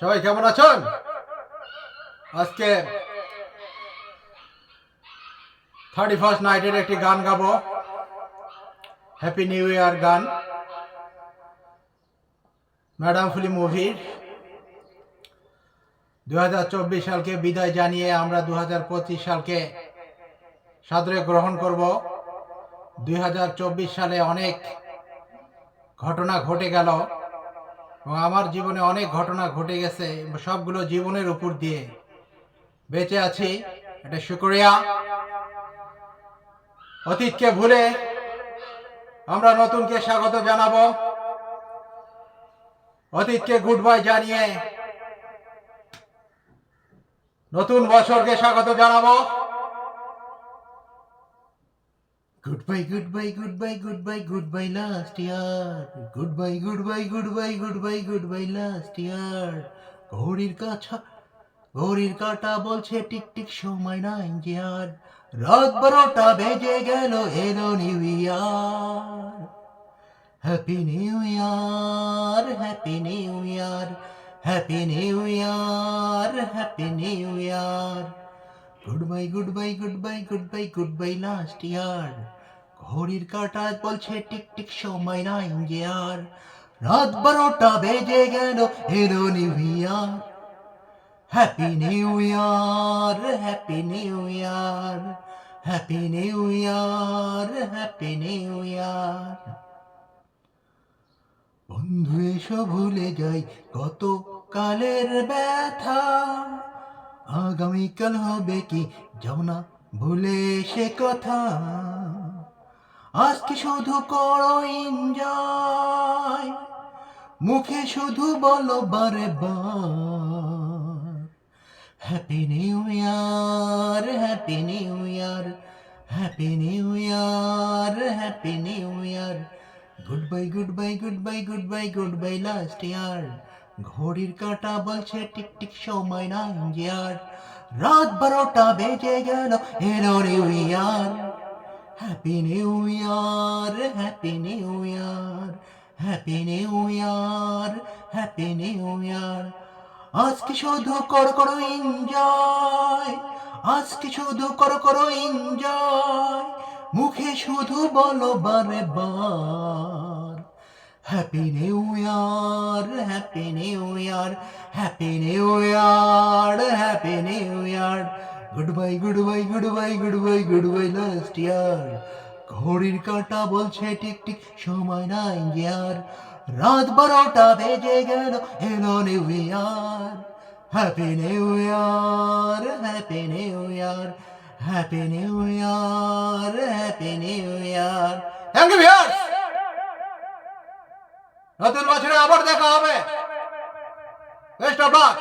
সবাই কেমন আছেন? আজকে থার্টি ফার্স্ট নাইটের একটি গান গাবো। হ্যাপি নিউ ইয়ার গান। ম্যাডাম ফুলি মুভির দু সালকে বিদায় জানিয়ে আমরা দু হাজার পঁচিশ সালকে সাদরে গ্রহণ করব। দু হাজার চব্বিশ সালে অনেক ঘটনা ঘটে গেল। এবং আমার জীবনে অনেক ঘটনা ঘটে গেছে সবগুলো জীবনের উপর দিয়ে। বেঁচে আছি, এটা শুক্রিয়া। অতীতকে ভুলে আমরা নতুনকে স্বাগত জানাব। অতীতকে গুড বাই জানিয়ে নতুন বছরকে স্বাগত জানাব। Good bye good bye good bye good bye good bye last year good bye good bye good bye good bye good bye last year ঘড়ির কাছা, ঘড়ির কাটা বলছে টিক টিক, সময় নাই যে আর। রাত বারোটা বেজে গেল, এলো new year happy new year happy new year happy new year happy new year good bye good bye good bye good ঘড়ির কাটা বলছে টিক টিক সময় নাই আর। রাত বারোটা বেজে গেল, এলো new year happy new year happy new year happy new year happy new year বন্ধু, এসো ভুলে যাই কত কালের ব্যথা। আগামীকাল হবে কি, যাও না ভুলে সে কথা। আজকে শুধু করো এনজয় মুখে শুধু বলো বারে happy new year happy new year happy new year happy new year good bye good bye good bye good bye good bye last year ঘড়ির কাঁটা বলছে টিক টিক, সময় নাই আর। রাত বারোটা বেজে গেল, এলো new year happy new year happy new year happy new year happy new year আজকে শুধু কর করো এনজয় আজকে শুধু কর করো এনজয় মুখে শুধু বলো বারে বার happy new year happy new year happy new year happy new good bye good bye good bye good bye good bye last year ঘড়ির কাঁটা বলছে টিক টিক সময় নাই আর রাত বারোটা বেজে গেল, এলো new year happy new year happy new year happy new year happy new year thank you viewers নতুন বছরে আবার দেখা হবে। Best of luck